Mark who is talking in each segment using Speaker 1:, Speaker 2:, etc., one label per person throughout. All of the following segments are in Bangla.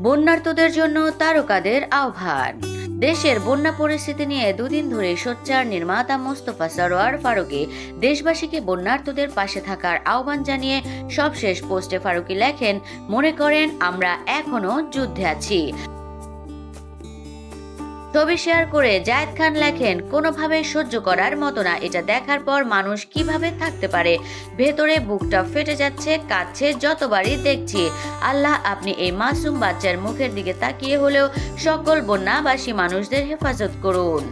Speaker 1: বন্যার্তদের জন্য তারকাদের আহ্বান। দেশের বন্যা পরিস্থিতি নিয়ে দুদিন ধরে সোচ্চার নির্মাতা মোস্তফা সরোয়ার ফারুকি দেশবাসীকে বন্যার্তদের পাশে থাকার আহ্বান জানিয়ে সবশেষ পোস্টে ফারুকি লেখেন, মনে করেন আমরা এখনও যুদ্ধে আছি। ছবি শেয়ার করে জায়েদ খান লেখেন, কোনোভাবে সহ্য করার মতো না। এটা দেখার পর মানুষ কীভাবে থাকতে পারে? ভেতরে বুকটা ফেটে যাচ্ছে কাচ্ছে যতবারই দেখছি। আল্লাহ আপনি এই মাসুম বাচ্চার মুখের দিকে তাকিয়ে হলেও সকল বন্যাবাসী মানুষদের হেফাজত করুন।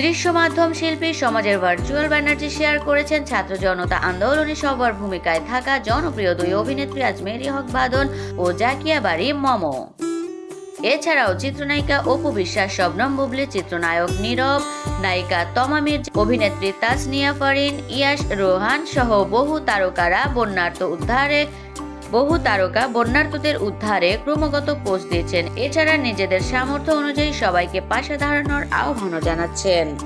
Speaker 1: দৃশ্য মাধ্যম শিল্পী, সমাজের ভার্চুয়াল ব্যানার্জি শেয়ার করেছেন ছাত্র জনতা আন্দোলনে সবার ভূমিকায় থাকা জনপ্রিয় দুই অভিনেত্রী আজমেরি হক বাদন ও জাকিয়া বাড়ি মমো। এছাড়াও চিত্রনায়িকা অপু বিশ্বাস, শবনম বুবলি, চিত্রনায়ক নীরব, নায়িকা তমা অভিনেত্রী তাসনিয়া ফারিন ইয়াস রোহান সহ বহু তারকারা বন্যার্থ উদ্ধারে, বহু তারকা বন্যার্থদের উদ্ধারে ক্রমাগত পোস্ট দিয়েছেন। এছাড়া নিজেদের সামর্থ্য অনুযায়ী সবাইকে পাশে দাঁড়ানোর আহ্বানও জানাচ্ছেন।